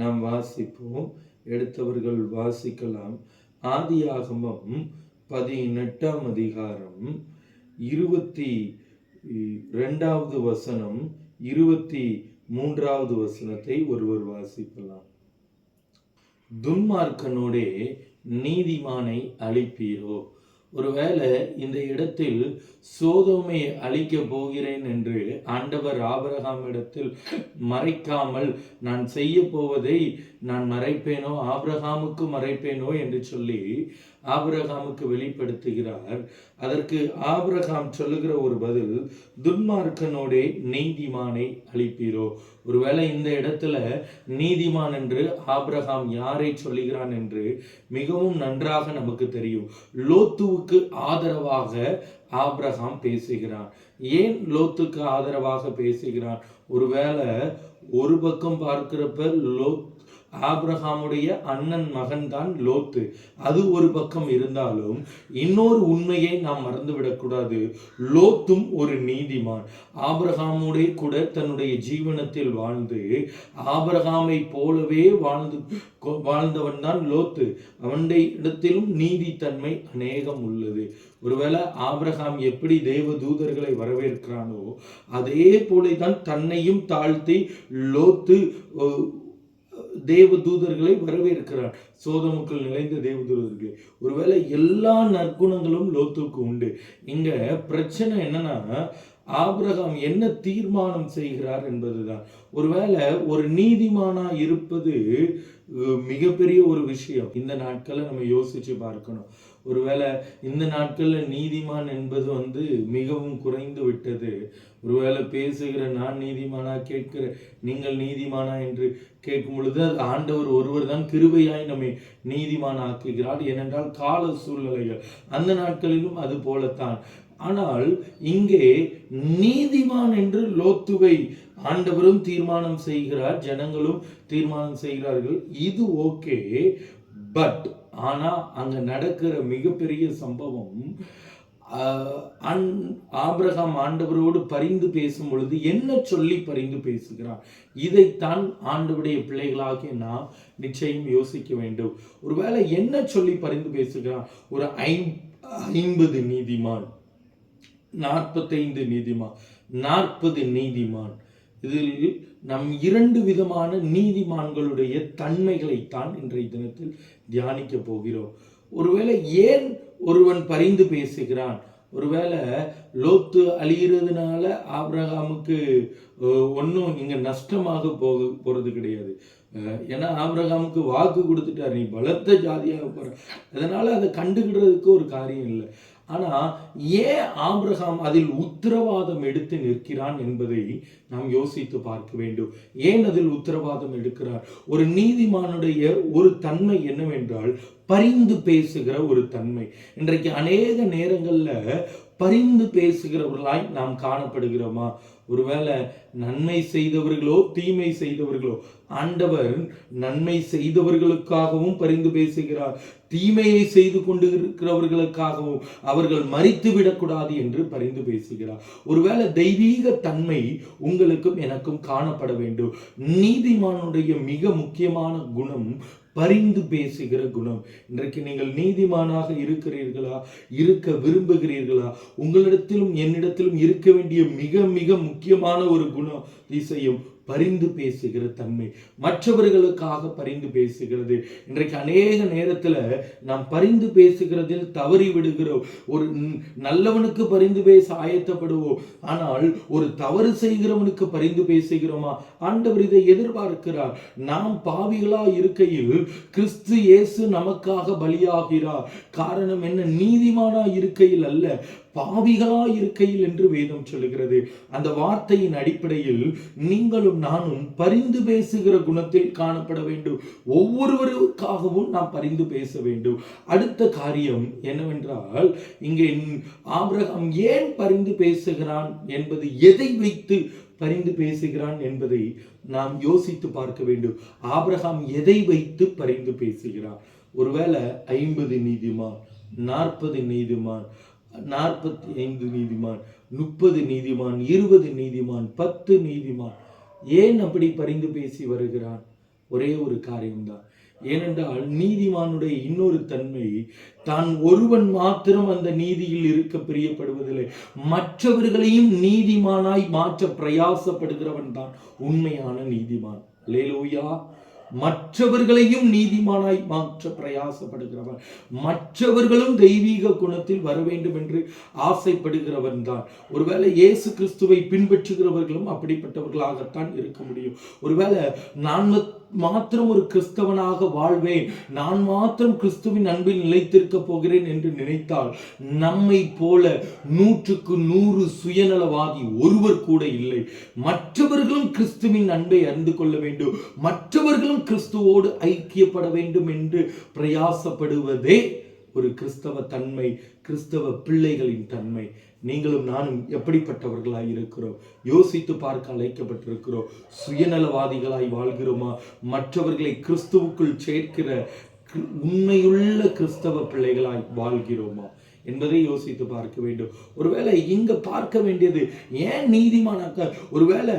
நாம் வாசிப்போம். எடுத்தவர்கள் வாசிக்கலாம். ஆதியாகமம் பதினெட்டாம் அதிகாரம். இருபத்தி ரெண்டாவது வசனம் இருபத்தி மூன்றாவது வசனத்தை ஒருவர் வாசிக்கலாம். துன்மார்க்கனோடே நீதிமானை அழிப்பீரோ? ஒருவேளை இந்த இடத்தில் சோதோமை அழிக்க போகிறேன் என்று ஆண்டவர் ஆபிரகாம் இடத்தில் மறைக்காமல் நான் செய்ய போவதை நான் மறைப்பேனோ? ஆபிரகாமுக்கு மறைப்பேனோ? என்று சொல்லி ஆபிரகாமுக்கு வெளிப்படுத்துகிறார். அதற்கு ஆபிரகாம் சொல்லுகிற ஒரு பதில் துன்மார்க்கனோடே நீதிமானை அழிப்பீரோ? ஒருவேளை இந்த இடத்துல நீதிமான் என்று ஆபிரகாம் யாரை சொல்லுகிறான் என்று மிகவும் நன்றாக நமக்கு தெரியும். லோத்துவுக்கு ஆதரவாக ஆபிரகாம் பேசுகிறான். ஏன் லோத்துக்கு ஆதரவாக பேசுகிறான்? ஒருவேளை ஒரு பக்கம் பார்க்கிறப்ப லோத் ஆப்ரஹாமுடைய அண்ணன் மகன்தான் லோத்து. அது ஒரு பக்கம் இருந்தாலும் இன்னொரு உண்மையை நாம் மறந்துவிடக்கூடாது. லோத்தும் ஒரு நீதிமான். ஆபிரகாமுடைய கூட தன்னுடைய ஜீவனத்தில் வாழ்ந்து ஆபிரகாமை போலவே வாழ்ந்து வாழ்ந்தவன் தான் லோத்து. அவனுடைய இடத்திலும் நீதித்தன்மை அநேகம் உள்ளது. ஒருவேளை ஆபிரகாம் எப்படி தேவ தூதர்களை வரவேற்கிறானோ அதே போல தான் தன்னையும் தாழ்த்தி லோத்து தேவ தூதர்களை வரவேற்கிறார். சோதமுக்கள் நிறைந்த தேவ தூதர்களை ஒருவேளை எல்லா நற்குணங்களும் லோத்துக்கு உண்டு. இங்க பிரச்சனை என்னன்னா ஆபிரகாம் என்ன தீர்மானம் செய்கிறார் என்பதுதான். ஒருவேளை ஒரு நீதிமானா இருப்பது மிகப்பெரிய ஒரு விஷயம். இந்த நாட்களை நம்ம யோசிச்சு பார்க்கணும். ஒருவேளை இந்த நாட்களில் நீதிமான் என்பது வந்து மிகவும் குறைந்து விட்டது. ஒருவேளை பேசுகிற நான் நீதிமானா கேட்கிற நீங்கள் நீதிமானா என்று கேட்கும் பொழுது அது ஆண்டவர் ஒருவர் தான் கிருபையாய் நம்மை நீதிமான் ஆக்குகிறார் ஏனென்றால் கால சூழ்நிலைகள் அந்த நாட்களிலும் அது போலத்தான். ஆனால் இங்கே நீதிமான் என்று லோத்துவை ஆண்டவரும் தீர்மானம் செய்கிறார் ஜனங்களும் தீர்மானம் செய்கிறார்கள். இது ஓகே பட் ஆனா அங்க நடக்கிற மிகப்பெரிய சம்பவம் அன் ஆபிரகாம் ஆண்டவரோடு பரிந்து பேசும் பொழுது என்ன சொல்லி பரிந்து பேசுகிறான் இதைத்தான் ஆண்டவருடைய பிள்ளைகளாகிய நாம் நிச்சயம் யோசிக்க வேண்டும். ஒருவேளை என்ன சொல்லி பரிந்து பேசுகிறான் ஒரு ஐம்பது நீதிமான். நாற்பத்தைந்து நீதிமான் நாற்பது நீதிமான். இதில் நம் இரண்டு விதமான நீதிமான்களுடைய தன்மைகளைத்தான் இன்றைய தினத்தில் தியானிக்க போகிறோம். ஒருவேளை ஏன் ஒருவன் பரிந்து பேசுகிறான்? ஒருவேளை லோத்து அழிகிறதுனால ஆப்ரகாமுக்கு ஒன்றும் இங்கே நஷ்டமாக போக போகிறது கிடையாது. ஏன்னா ஆப்ரகாமுக்கு வாக்கு கொடுத்துட்டார். நீ பலத்த ஜாதியாக போகிற அதனால் அதை கண்டுகிடுறதுக்கு ஒரு காரியம் இல்லை. ஆனால் ஏன் ஆப்ரஹாம் அதில் உத்தரவாதம் எடுத்து நிற்கிறான் என்பதை நாம் யோசித்து பார்க்க வேண்டும். ஏன் அதில் உத்தரவாதம் எடுக்கிறார்? ஒரு நீதிமானுடைய ஒரு தன்மை என்னவென்றால் பரிந்து பேசுகிற ஒரு தன்மை. இன்றைக்கு அநேக நேரங்களில் பரிந்து பேசுகிறவர்களாய் நாம் காணப்படுகிறோமா? ஒருவேளை நன்மை செய்தவர்களோ தீமை செய்தவர்களோ ஆண்டவர் நன்மை செய்தவர்களுக்காகவும் பரிந்து பேசுகிறார். தீமையை செய்து கொண்டு இருக்கிறவர்களுக்காகவும் அவர்கள் மறித்து விடக்கூடாது என்று பரிந்து பேசுகிறார். ஒருவேளை தெய்வீக தன்மை உங்களுக்கும் எனக்கும் காணப்பட வேண்டும். நீதிமானுடைய மிக முக்கியமான குணம் பரிந்து பேசுகிற குணம். இன்றைக்கு நீங்கள் நீதிமானாக இருக்கிறீர்களா? இருக்க விரும்புகிறீர்களா? உங்களிடத்திலும் என்னிடத்திலும் இருக்க வேண்டிய மிக மிக முக்கியமான ஒரு குணம் திசையும் பரிந்து பேசுகிற தன்மை. மற்றவர்களுக்காக பரிந்து பேசுகிறது. இன்றைக்கு அநேக நேரத்தில் நாம் பரிந்து பேசுகிறதில் தவறி விடுகிறோம். ஒரு நல்லவனுக்கு பரிந்து பேச ஆயத்தப்படுவோம். ஆனால் ஒரு தவறு செய்கிறவனுக்கு பரிந்து பேசுகிறோமா? ஆண்டவர் இதை எதிர்பார்க்கிறார். நாம் பாவிகளா இருக்கையில் கிறிஸ்து இயேசு நமக்காக பலியாகிறார். காரணம் என்ன? நீதிமானா இருக்கையில் அல்ல. பாவிகளா இருக்கையில் என்று வேதம் சொல்லுகிறது. அந்த வார்த்தையின் அடிப்படையில் நீங்களும் நானும் பரிந்து பேசுகிற குணத்தில் காணப்பட வேண்டும். ஒவ்வொருவருக்காகவும் நாம் பரிந்து பேச வேண்டும். அடுத்த காரியம் என்னவென்றால் இங்கே ஆபிரகாம் ஏன் பரிந்து பேசுகிறான் என்பது எதை வைத்து பரிந்து பேசுகிறான் என்பதை நாம் யோசித்து பார்க்க வேண்டும். ஆபிரகாம் எதை வைத்து பரிந்து பேசுகிறான்? ஒருவேளை ஐம்பது நீதிமான் நாற்பது நீதிமான் நாற்பத்தி ஐந்து நீதிமான் முப்பது நீதிமான் இருபது நீதிமான் பத்து நீதிமான். ஏன் அப்படி பரிந்து பேசி வருகிறான்? ஒரே ஒரு காரியம்தான். ஏனென்றால் நீதிமானுடைய இன்னொரு தன்மை தான் ஒருவன் மாத்திரம் அந்த நீதியில் இருக்க பிரியப்படுவதில்லை. மற்றவர்களையும் நீதிமானாய் மாற்ற பிரயாசப்படுகிறவன் தான் உண்மையான நீதிமான். லேலோயா மற்றவர்களையும் நீதிமானாய் மாற்ற பிரயாசப்படுகிறவர். மற்றவர்களும் தெய்வீக குணத்தில் வர வேண்டும் என்று ஆசைப்படுகிறவன் தான். ஒருவேளை இயேசு கிறிஸ்துவை பின்பற்றுகிறவர்களும் அப்படிப்பட்டவர்களாகத்தான் இருக்க முடியும். ஒருவேளை நான் மாத்திரம் ஒரு கிறிஸ்தவனாக வாழ்வேன். நான் மாத்திரம் கிறிஸ்துவின் அன்பில் நிலைத்திருக்க போகிறேன் என்று நினைத்தால் நம்மை போல நூற்றுக்கு நூறு சுயநலவாதி ஒருவர் கூட இல்லை. மற்றவர்களும் கிறிஸ்துவின் அன்பை அறிந்து கொள்ள வேண்டும். மற்றவர்களும் கிறிஸ்துவோடு ஐக்கியப்பட வேண்டும் என்று பிரயாசப்படுவதே ஒரு கிறிஸ்தவ தன்மை கிறிஸ்தவ பிள்ளைகளின் தன்மை. நீங்களும் நானும் எப்படிப்பட்டவர்களாய் இருக்கிறோம்? யோசித்து பார்க்க அழைக்கப்பட்டிருக்கிறோம். சுயநலவாதிகளாய் வாழ்கிறோமா? மற்றவர்களை கிறிஸ்துவுக்குள் சேர்க்கிற உண்மையுள்ள கிறிஸ்தவ பிள்ளைகளாய் வாழ்கிறோமா? என்பதை யோசித்து பார்க்க வேண்டும். ஒருவேளை இங்க பார்க்க வேண்டியது ஏன் நீதிமானாக்க ஒருவேளை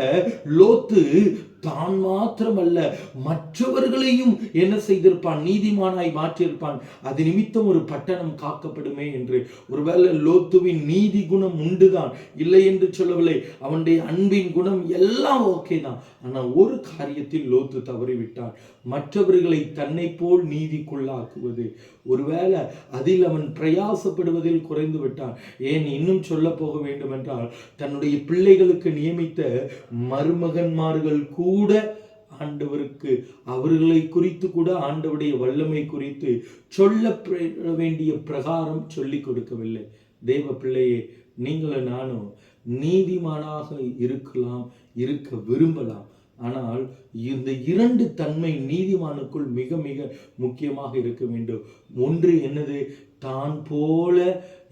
லோத்து தான் மாத்திரமல்ல மற்றவர்களையும் என்ன செய்திருப்பான்? நீதிமானாய் மாற்றியிருப்பான். அது நிமித்தம் ஒரு பட்டணம் காக்கப்படுமே என்று. ஒருவேளை லோத்துவின் நீதி குணம் உண்டுதான். இல்லை என்று சொல்லவில்லை. அவனுடைய அன்பின் குணம் எல்லாம் ஓகே தான். ஆனால் ஒரு காரியத்தில் லோத்து தவறிவிட்டான். மற்றவர்களை தன்னை போல் நீதிக்குள்ளாக்குவது. ஒருவேளை அதில் அவன் பிரயாசப்படுவதில் குறைந்து விட்டான். ஏன் இன்னும் சொல்ல போக வேண்டும் என்றால் தன்னுடைய பிள்ளைகளுக்கு நியமித்த மருமகன்மார்கள் கூட கூட ஆண்டவருக்கு அவர்களை குறித்து கூட ஆண்டவருடைய வல்லமை குறித்து சொல்ல வேண்டிய பிரகாரம் சொல்லிக் கொடுக்கவில்லை. தேவ பிள்ளையே நீங்களும் நானும் நீதிமானாக இருக்கலாம் இருக்க விரும்பலாம். ஆனால் இந்த இரண்டு தன்மை நீதிமானுக்குள் மிக மிக முக்கியமாக இருக்க வேண்டும். ஒன்று என்னது? தான் போல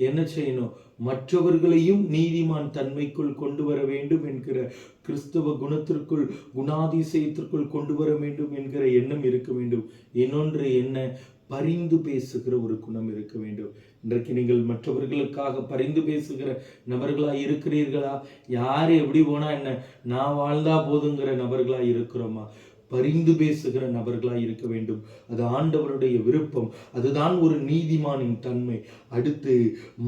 என்ன செய்யணும்? மற்றவர்களையும் நீதிமான் தன்மைக்குள் கொண்டு வர வேண்டும் என்கிற கிறிஸ்தவ குணத்திற்குள் குணாதிசயத்திற்குள் கொண்டு வர வேண்டும் என்கிற எண்ணம் இருக்க வேண்டும். இன்னொன்று என்ன? பரிந்து பேசுகிற ஒரு குணம் இருக்க வேண்டும். இன்றைக்கு நீங்கள் மற்றவர்களுக்காக பரிந்து பேசுகிற நபர்களா இருக்கிறீர்களா? யார் எப்படி போனா என்ன? நான் வாழ்ந்தா போதுங்கிற நபர்களா இருக்கிறோமா? பரிந்து பேசுகிற நபர்களா இருக்க வேண்டும். அது ஆண்டவருடைய விருப்பம். அதுதான் ஒரு நீதிமானின் தன்மை. அடுத்து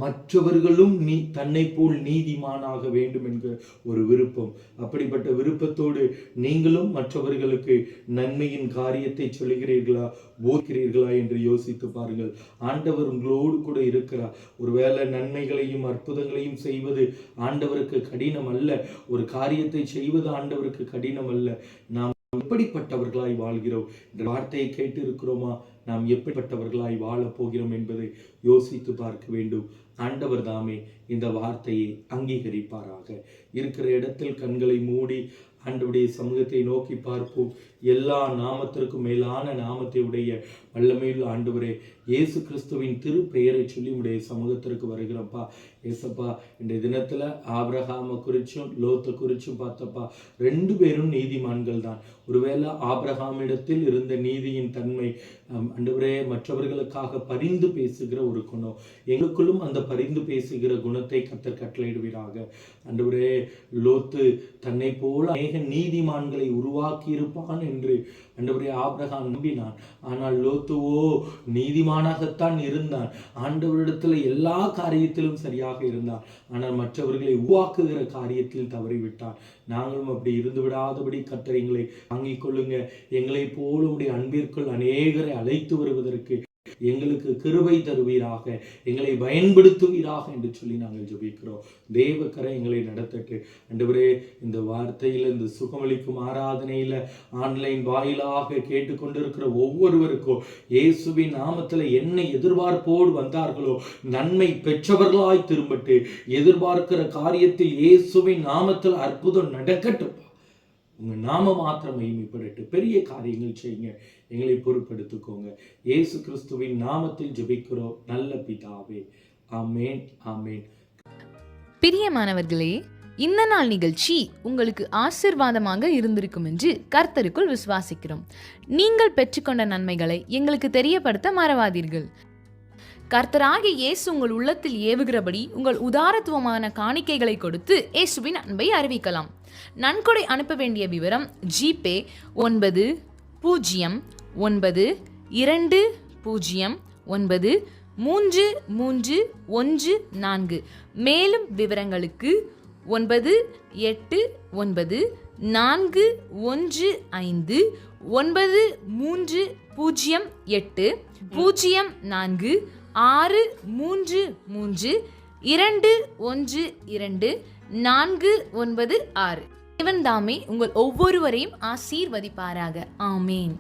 மற்றவர்களும் நீ தன்னை போல் நீதிமானாக வேண்டும் என்கிற ஒரு விருப்பம். அப்படிப்பட்ட விருப்பத்தோடு நீங்களும் மற்றவர்களுக்கு நன்மையின் காரியத்தை சொல்லுகிறீர்களா போக்கிறீர்களா என்று யோசித்து பாருங்கள். ஆண்டவர் உங்களோடு கூட இருக்கிறார். ஒருவேளை நன்மைகளையும் அற்புதங்களையும் செய்வது ஆண்டவருக்கு கடினம் அல்ல ஒரு காரியத்தை செய்வது ஆண்டவருக்கு கடினம் அல்ல. நாம் எப்படிப்பட்டவர்களாய் வாழ்கிறோம் என்ற வார்த்தையை கேட்டு இருக்கிறோமா நாம் எப்படிப்பட்டவர்களாய் வாழப் போகிறோம் என்பதை யோசித்து பார்க்க வேண்டும். ஆண்டவர் தாமே இந்த வார்த்தையை அங்கீகரிப்பாராக. இருக்கிற இடத்தில் கண்களை மூடி ஆண்டவருடைய சமூகத்தை நோக்கி பார்ப்போம். எல்லா நாமத்திற்கும் மேலான நாமத்தை உடைய வல்லமையுள்ள ஆண்டவரே இயேசு கிறிஸ்துவின் திருப்பெயரை சொல்லி உடைய சமூகத்திற்கு வருகிறப்பா ஏசப்பா இந்த தினத்துல ஆபிரகாம குறிச்சும் லோத்தை குறிச்சும் பார்த்தப்பா ரெண்டு பேரும் நீதிமான்கள் தான். ஒருவேளை ஆபிரகாமிடத்தில் இருந்த நீதியின் தன்மை ஆம், மற்றவர்களுக்காக பரிந்து பேசுகிற ஒரு குணம் எங்களுக்குள்ளும் அந்த பரிந்து பேசுகிற குணத்தை கத்தர் கட்டளையிடுவீராக. ஆண்டவரே லோத்து தன்னை போல அநேக நீதிமான்களை உருவாக்கி இருப்பான் என்று. ஆண்டவரே ஆப்ரஹாம் நம்பினான். ஆனால் லோத்துவோ நீதிமானாகத்தான் இருந்தான். ஆண்டவரிடத்தில் எல்லா காரியத்திலும் சரியாக இருந்தான். ஆனால் மற்றவர்களை உருவாக்குகிற காரியத்தில் தவறிவிட்டான். நாங்களும் அப்படி இருந்து விடாதபடி கத்தரை எங்களை வாங்கிக் கொள்ளுங்க. எங்களை போல உடைய அன்பிற்குள் அநேகரை அழைத்து வருவதற்கு எங்களுக்கு கிருபை தருவீராக எங்களை பயன்படுத்துவீராக என்று சொல்லி நாங்கள் ஜபிக்கிறோம். தேவக்கரை எங்களை நடத்தட்டு. ஆண்டவரே இந்த வார்த்தையில் இந்த சுகமளிக்கும் ஆராதனையில ஆன்லைன் வாயிலாக கேட்டுக்கொண்டிருக்கிற ஒவ்வொருவருக்கும் இயேசுவின் நாமத்தில் என்ன எதிர்பார்ப்போடு வந்தார்களோ நன்மை பெற்றவர்களாய் திரும்பட்டு எதிர்பார்க்கிற காரியத்தில் இயேசுவின் நாமத்தில் அற்புதம் நடக்கட்டும். உங்கள் நாம மாத்திரம் மகிமைப்படட்டு பெரிய காரியங்கள் செய்யுங்க. எங்களை பொறுப்படுத்திக்கோங்க ஏசு கிறிஸ்துவின் நாமத்தில் ஜெபிக்கிறோம். நல்ல பிதாவே. ஆமேன் ஆமேன். பிரியமானவர்களே இந்த நாள் நிகழ்ச்சி உங்களுக்கு ஆசிர்வாதமாக இருந்திருக்கும் என்று கர்த்தருக்குள் விசுவாசிக்கிறோம். நீங்கள் பெற்றுக்கொண்ட நன்மைகளை எங்களுக்கு தெரியப்படுத்த மறவாதீர்கள். கர்த்தராகிய இயேசு உங்கள் உள்ளத்தில் ஏவுகிறபடி உங்கள் உதாரத்துவமான காணிக்கைகளை கொடுத்து இயேசுவின் அன்பை அறிவிக்கலாம். நன்கொடை அனுப்ப வேண்டிய விவரம் ஜிபே ஒன்பது பூஜ்ஜியம் ஒன்பது இரண்டு பூஜ்ஜியம் ஒன்பது மூன்று மூன்று ஒன்று நான்கு. மேலும் விவரங்களுக்கு ஒன்பது எட்டு ஒன்பது நான்கு ஒன்று ஐந்து ஒன்பது மூன்று பூஜ்ஜியம் எட்டு பூஜ்ஜியம் நான்கு ஆறு மூன்று மூன்று இரண்டு ஒன்று இரண்டு நான்கு ஒன்பது ஆறு. இவன் தாமே உங்கள் ஒவ்வொருவரையும் ஆசீர்வதிப்பாராக. ஆமேன்.